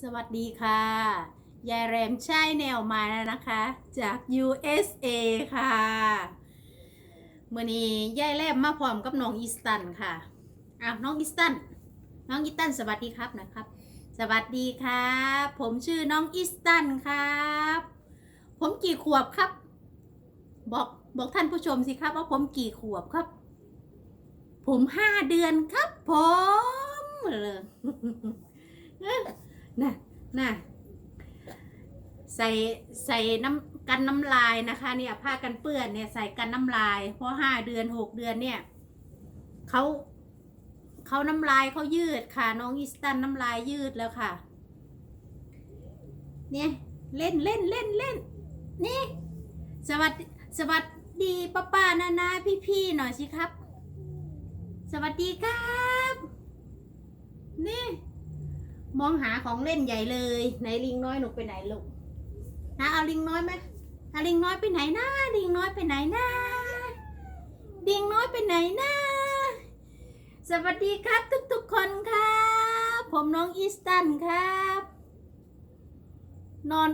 สวัสดีค่ะ ยายแรมใช่แนวมาแล้วนะคะ จาก USA ค่ะเมื่อนี้ยายแรมมาพร้อมกับน้องอีสตันค่ะอ้าวน้องอีสตัน น้องอีสตันสวัสดีครับนะครับ สวัสดีครับ ผมชื่อน้องอีสตันครับ ผมกี่ขวบครับ บอกบอกท่านผู้ชมสิครับว่าผมกี่ขวบครับ ผมห้าเดือนครับผมเลย น่ะน่ะใส่ใส่น้ำกันน้ำลายนะคะ เนี่ยผ้ากันเปื้อนเนี่ยใส่กันน้ำลาย เพราะห้าเดือนหกเดือนเนี่ยเขาเขาน้ำลายเขายืดค่ะ น้องอีสตันน้ำลายยืดแล้วค่ะ เนี่ยเล่นเล่นเล่นเล่นนี่ สวัสดีสวัสดีป้าป้านานาพี่พี่หน่อยสิครับ สวัสดีครับ นี่ มองหาของเล่นใหญ่เลยไหนลิงน้อยหนูไปไหนลูกนะเอาลิงน้อยไหมเอาลิงน้อยไปไหนนะลิงน้อยไปไหนนะลิงน้อยไปไหนนะสวัสดีครับทุกๆคนครับผมน้องอีสตันครับ นอน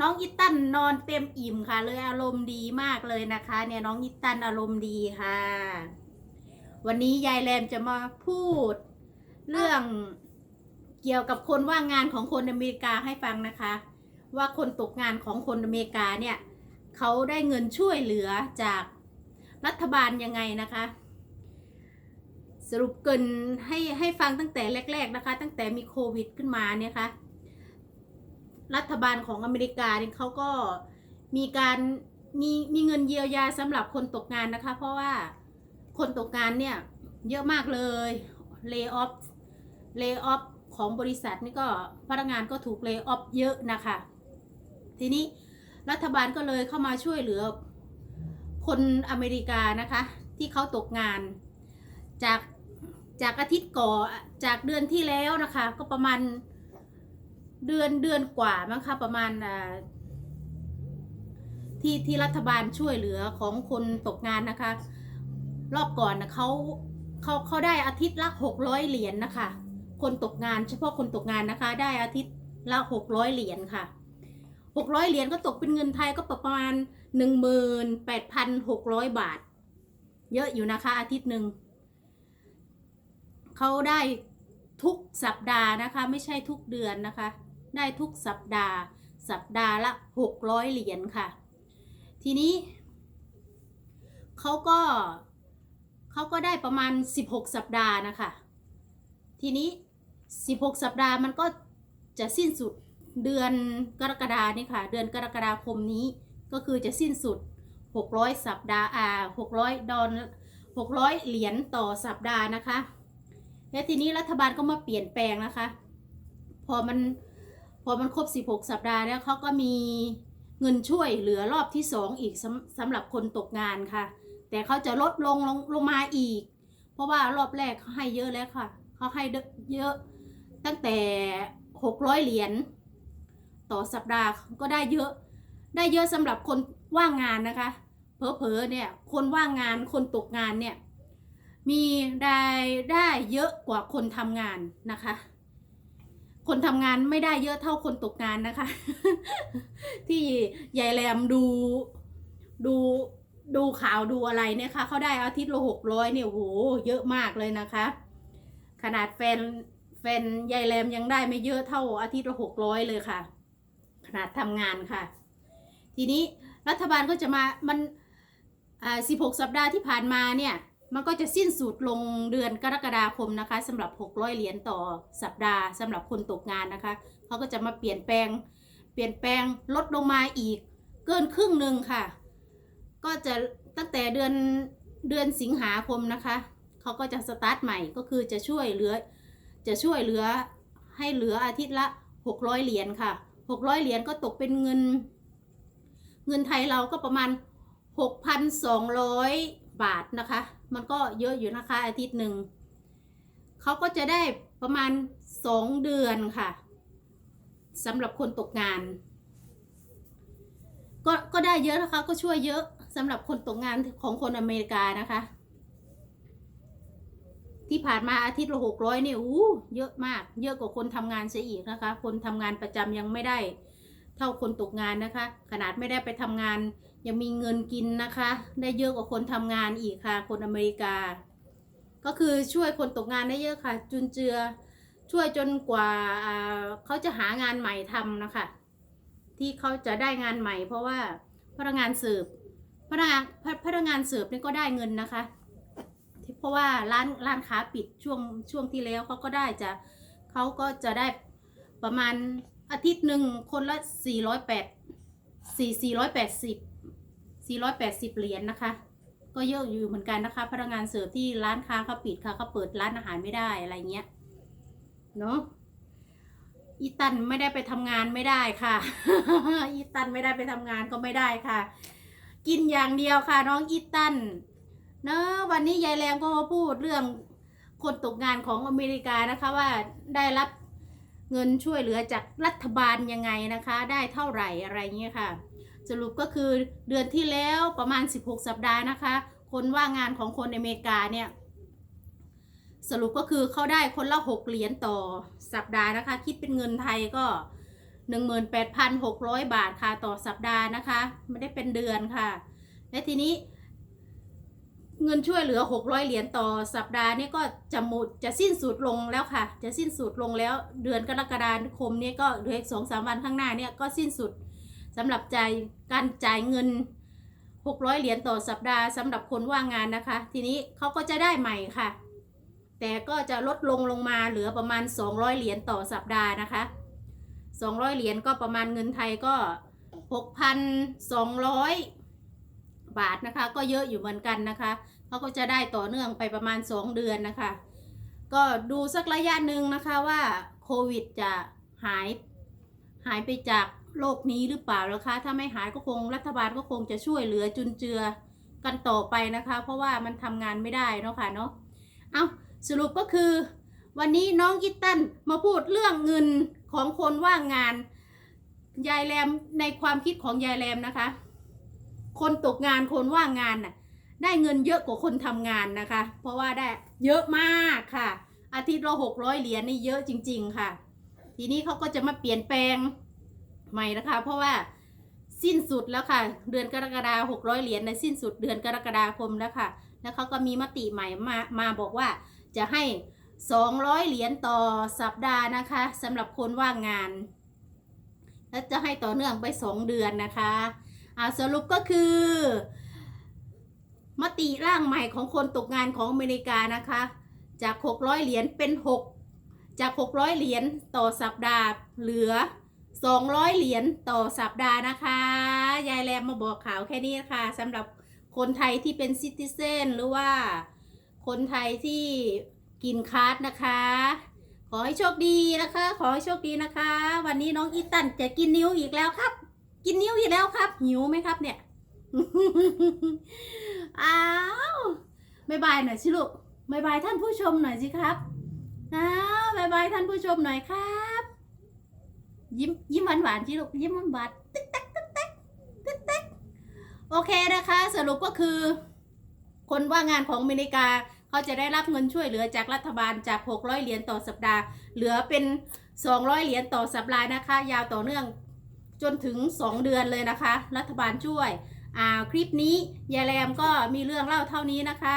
น้องอีตันนอนเต็มอิ่มค่ะ เลยอารมณ์ดีมากเลยนะคะ เนี่ยน้องอีตันอารมณ์ดีค่ะ วันนี้ยายแรมจะมาพูด เรื่อง เกี่ยวกับคนว่างงานของคนอเมริกาให้ฟังนะคะ ว่าคนตกงานของคนอเมริกาเนี่ยเขาได้เงินช่วยเหลือจากรัฐบาลยังไงนะคะ สรุปเกินให้ให้ฟังตั้งแต่แรก ๆนะคะ ตั้งแต่มีโควิดขึ้นมาเนี่ยค่ะรัฐบาลของอเมริกาเนี่ยเขาก็มีการมีมีเงินเยียวยาสำหรับคนตกงานนะคะ เพราะว่าคนตกงานเนี่ยเยอะมากเลยเล y off เล y off ของบริษัทนี่ก็พนักงานก็ถูกเล y off เยอะนะคะ ทีนี้รัฐบาลก็เลยเข้ามาช่วยเหลือคนอเมริกานะคะ ที่เขาตกงานจากจากอาทิตย์ก่อจากเดือนที่แล้วนะคะ ก็ประมาณเดือนเดือนกว่ามั้งคะประมาณที่ที่รัฐบาลช่วยเหลือของคนตกงานนะคะ รอบก่อนนะเขาเขาเขาได้อาทิตย์ละหกร้อยเหรียญนะคะ คนตกงานเฉพาะคนตกงานนะคะ ได้อาทิตย์ละหกร้อยเหรียญค่ะหกร้อยเหรียญก็ตกเป็นเงินไทยก็ประมาณหนึ่งหมื่นแปดพันหกร้อยบาท เยอะอยู่นะคะ อาทิตย์หนึ่งเขาได้ทุกสัปดาห์นะคะ ไม่ใช่ทุกเดือนนะคะ ได้ทุกสัปดาห์ สัปดาห์ละหกร้อยเหรียญค่ะ ทีนี้เขาก็เขาก็ได้ประมาณ16สัปดาห์นะคะ ทีนี้ 16 สัปดาห์มันก็จะสิ้นสุดเดือนกรกฎานี่ค่ะ เดือนกรกฎาคมนี้ก็คือจะสิ้นสุด 600 สัปดาห์อ่า600 ดอล600 เหรียญต่อสัปดาห์นะคะ และทีนี้รัฐบาลก็มาเปลี่ยนแปลงนะคะ พอมันพอมันครบ 16 สัปดาห์แล้วเขาก็มีเงินช่วยเหลือรอบที่ 2 อีกสำสำหรับคนตกงานค่ะ แต่เขาจะลดลงลงลงมาอีก เพราะว่ารอบแรกเขาให้เยอะแล้วค่ะเขาให้เยอะ ตั้งแต่600เหรียญต่อสัปดาห์ก็ได้เยอะ ได้เยอะสำหรับคนว่างงานนะคะ เผลอๆเนี่ยคนว่างงานคนตกงานเนี่ยมีรายได้เยอะกว่าคนทำงานนะคะ คนทำงานไม่ได้เยอะเท่าคนตกงานนะคะ ที่ยายแรมดูดูดูข่าวดูอะไรเนี่ยค่ะเขาได้อาทิตย์ละหกร้อยเนี่ยโหเยอะมากเลยนะคะ ขนาดแฟน นยายแรมยังได้ไม่เยอะเท่าอาทิตย์ละหกร้อยเลยค่ะ ขนาดทำงานค่ะ ทีนี้รัฐบาลก็จะมามันอ่าสิบหกสัปดาห์ที่ผ่านมาเนี่ย มันก็จะสิ้นสุดลงเดือนกรกฎาคมนะคะสำหรับ 600 เหรียญต่อสัปดาห์สำหรับคนตกงานนะคะเขาก็จะมาเปลี่ยนแปลง เปลี่ยนแปลงลดลงมาอีกเกินครึ่งหนึ่งค่ะ ก็จะตั้งแต่เดือนเดือนสิงหาคมนะคะเขาก็จะสตาร์ทใหม่ก็คือจะช่วยเหลือ จะช่วยเหลือให้เหลืออาทิตย์ละ 600 เหรียญค่ะ 600 เหรียญก็ตกเป็นเงิน เงินไทยเราก็ประมาณ 6,200 บาทนะคะ มันก็เยอะอยู่นะคะอาทิตย์หนึ่งเขาก็จะได้ประมาณ 2 เดือนค่ะสำหรับคนตกงาน ก็ก็ได้เยอะนะคะก็ช่วยเยอะสำหรับคนตกงานของคนอเมริกานะคะ ที่ผ่านมาอาทิตย์ละหกร้อยเนี่ยอู้เยอะมาก เยอะกว่าคนทำงานเสียอีกนะคะ คนทำงานประจำยังไม่ได้ เท่าคนตกงานนะคะ ขนาดไม่ได้ไปทำงาน ยังมีเงินกินนะคะ ได้เยอะกว่าคนทำงานอีกค่ะ คนอเมริกา ก็คือช่วยคนตกงานได้เยอะค่ะ จุนเจือ ช่วยจนกว่าเขาจะหางานใหม่ทำนะคะ ที่เขาจะได้งานใหม่ เพราะว่าพนักงานเสิร์ฟพนักงานพนักงานเสิร์ฟนี่ก็ได้เงินนะคะ เพราะว่าร้านร้านค้าปิดช่วงช่วงที่แล้วเขาก็ได้จะเขาก็จะได้ประมาณอาทิตย์หนึ่งคนละสี่ร้อยแปดสี่สี่ร้อยแปดสิบสี่ร้อยแปดสิบเหรียญนะคะ ก็เยอะอยู่เหมือนกันนะคะ พนักงานเสิร์ฟที่ร้านค้าเขาปิดค่ะเขาเปิดร้านอาหารไม่ได้อะไรเงี้ยเนาะอีตันไม่ได้ไปทำงานไม่ได้ค่ะ อีตันไม่ได้ไปทำงานก็ไม่ได้ค่ะ กินอย่างเดียวค่ะ น้องอีตัน เนอะวันนี้ยายแรมก็มาพูดเรื่องคนตกงานของอเมริกานะคะว่าได้รับเงินช่วยเหลือจากรัฐบาลยังไงนะคะ ได้เท่าไหร่อะไรเงี้ยค่ะ สรุปก็คือเดือนที่แล้วประมาณ 16 สัปดาห์นะคะ คนว่างงานของคนอเมริกาเนี่ยสรุปก็คือเขาได้คนละ6เหรียญต่อสัปดาห์นะคะ คิดเป็นเงินไทยก็ 18,600 บาทค่ะต่อสัปดาห์นะคะ ไม่ได้เป็นเดือนค่ะ และทีนี้ เงินช่วยเหลือ 600 เหรียญต่อสัปดาห์นี่ก็จะหมดจะสิ้นสุดลงแล้วค่ะ จะสิ้นสุดลงแล้วเดือนกรกฎาคมนี้ก็เหลืออีกสองสามวันข้างหน้าเนี่ยก็สิ้นสุดสำหรับจ่ายการจ่ายเงิน 600 เหรียญต่อสัปดาห์สำหรับคนว่างงานนะคะ ทีนี้เขาก็จะได้ใหม่ค่ะ แต่ก็จะลดลงลงมาเหลือประมาณ 200 เหรียญต่อสัปดาห์นะคะ 200 เหรียญก็ประมาณเงินไทยก็ 6,200 บาทนะคะ ก็เยอะอยู่เหมือนกันนะคะเขาก็จะได้ต่อเนื่องไปประมาณ 2 เดือนนะคะ ก็ดูสักระยะหนึ่งนะคะว่าโควิดจะหายหายไปจากโลกนี้หรือเปล่านะคะ ถ้าไม่หายก็คงรัฐบาลก็คงจะช่วยเหลือจุนเจือกันต่อไปนะคะ เพราะว่ามันทำงานไม่ได้เนาะค่ะเนาะเอาสรุปก็คือ วันนี้น้องกิตตันมาพูดเรื่องเงินของคนว่างงานยายแรมในความคิดของยายแรมนะคะ คนตกงานคนว่างงานน่ะได้เงินเยอะกว่าคนทำงานนะคะ เพราะว่าได้เยอะมากค่ะ อาทิตย์ละหกร้อยเหรียญนี่เยอะจริง ๆ ค่ะ ทีนี้เขาก็จะมาเปลี่ยนแปลงใหม่นะคะ เพราะว่าสิ้นสุดแล้วค่ะ เดือนกรกฎาหกร้อยเหรียญในสิ้นสุดเดือนกรกฎาคมแล้วค่ะ แล้วเขาก็มีมติใหม่มามาบอกว่าจะให้200เหรียญต่อสัปดาห์นะคะสำหรับคนว่างงาน และจะให้ต่อเนื่องไป2เดือนนะคะ อ่าสรุปก็คือ มติร่างใหม่ของคนตกงานของอเมริกานะคะ จาก 600 เหรียญเป็น 6 จาก 600 เหรียญต่อสัปดาห์เหลือ 200 เหรียญต่อสัปดาห์นะคะ ยายแรมมาบอกข่าวแค่นี้นะคะสำหรับคนไทยที่เป็นซิติเซนหรือว่าคนไทยที่กินคาร์ดนะคะ ขอให้โชคดีนะคะ ขอให้โชคดีนะคะ วันนี้น้องอีตันจะกินนิ้วอีกแล้วครับ กินนิ้วอีกแล้วครับ หิวไหมครับเนี่ย อ้าวบายบายหน่อยสิลูกบายบายท่านผู้ชมหน่อยสิครับนะบายบายท่านผู้ชมหน่อยครับ ยิ้มยิ้มหวานหวานสิลูกยิ้มหวานหวานตึ๊กตักตึ๊กตักตึ๊กตักโอเคนะคะ สรุปก็คือ คนว่างงานของอเมริกาเขาจะได้รับเงินช่วยเหลือจากรัฐบาลจาก 600 เหรียญต่อสัปดาห์ เหลือเป็น 200 เหรียญต่อสัปดาห์นะคะ ยาวต่อเนื่อง จนถึง 2 เดือนเลยนะคะ รัฐบาลช่วยอ่าคลิปนี้ยายแรมก็มีเรื่องเล่าเท่านี้นะคะ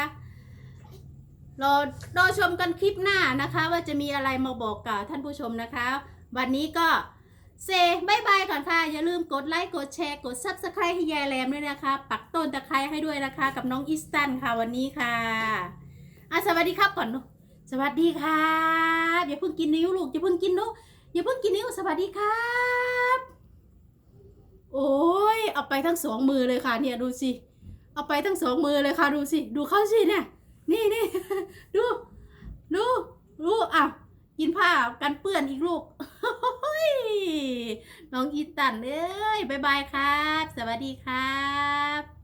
รอรอชมกันคลิปหน้านะคะ ว่าจะมีอะไรมาบอกกล่าวท่านผู้ชมนะคะ วันนี้ก็เซบายบายก่อนค่ะ อย่าลืมกดไลค์ กดแชร์ กด Subscribe ให้ยายแรมด้วยนะคะ ปักต้นตะไคร้ให้ด้วยนะคะ กับน้องอิสตันค่ะวันนี้ค่ะอะสวัสดีครับก่อนสวัสดีครับอย่าเพิ่งกินนิ้วลูกอย่าเพิ่งกินนุอย่าเพิ่งกินนิ้วสวัสดีครับ โอ้ยเอาไปทั้งสองมือเลยค่ะ เนี่ยดูสิเอาไปทั้งสองมือเลยค่ะ ดูสิ ดูเข้าสิเนี่ย นี่นี่ดูดูดูอะกินผ้ากันเปื้อนอีกลูกน้องอีตันเอ้ยบายบายครับ สวัสดีครับ